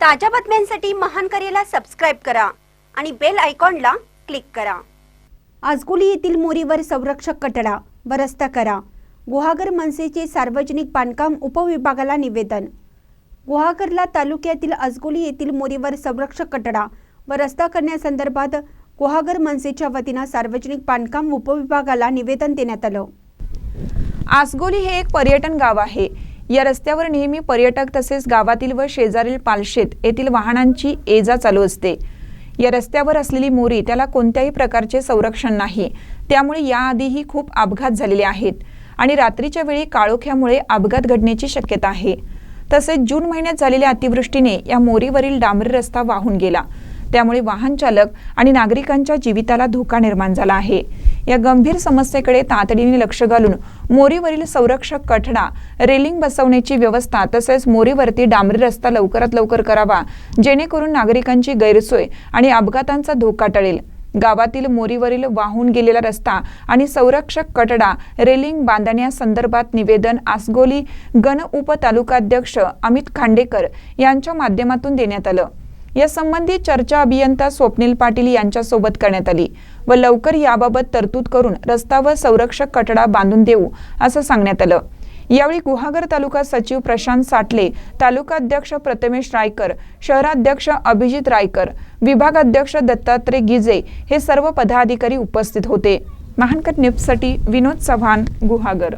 ताज्या बातम्यांसाठी महान करेला सबस्क्राईब करा आणि बेल आयकॉनला क्लिक करा. आजगोली येथील मोरीवर संरक्षक कटडा व रस्ता करा. गुहागर मनसेचे सार्वजनिक बांधकाम उपविभागाला निवेदन. गुहागरला तालुक्यातील आजगोली येथील मोरीवर संरक्षक कटडा व रस्ता करण्यासंदर्भात गुहागर मनसेच्या वतीनं सार्वजनिक बांधकाम उपविभागाला निवेदन देण्यात आलं. आसगोली हे एक पर्यटन गाव आहे. या रस्त्यावर नेहमी पर्यटक तसेच गावातील व शेजारील पालशेत येथील वाहनांची ये जा चालू असते. या रस्त्यावर असलेली मोरी त्याला कोणत्याही प्रकारचे संरक्षण नाही. त्यामुळे याआधीही खूप अपघात झालेले आहेत आणि रात्रीच्या वेळी काळोख्यामुळे अपघात घडण्याची शक्यता आहे. तसेच जून महिन्यात झालेल्या अतिवृष्टीने या मोरीवरील डांबरी रस्ता वाहून गेला. त्यामुळे वाहन चालक आणि नागरिकांच्या जीविताला धोका निर्माण झाला आहे. या गंभीर समस्येकडे तातडीने लक्ष घालून मोरीवरील संरक्षक कठडा रेलिंग बसवण्याची व्यवस्था तसेच मोरीवरती डांबरी रस्ता लवकरात लवकर करावा जेणेकरून नागरिकांची गैरसोय आणि अपघातांचा धोका टळेल. गावातील मोरीवरील वाहून गेलेला रस्ता आणि संरक्षक कटडा रेलिंग बांधण्यासंदर्भात निवेदन आसगोली गण उप तालुकाध्यक्ष अमित खांडेकर यांच्या माध्यमातून देण्यात आलं. यासंबंधी चर्चा अभियंता स्वप्नील पाटील यांच्यासोबत करण्यात आली व लवकर याबाबत तरतूद करून रस्ता व संरक्षक कटडा बांधून देऊ असं सांगण्यात आलं. यावेळी गुहागर तालुका सचिव प्रशांत साटले तालुकाध्यक्ष प्रथमेश रायकर शहराध्यक्ष अभिजित रायकर विभागाध्यक्ष दत्तात्रय गिजे हे सर्व पदाधिकारी उपस्थित होते. महानकट न्यूजसाठी विनोद चव्हाण गुहागर.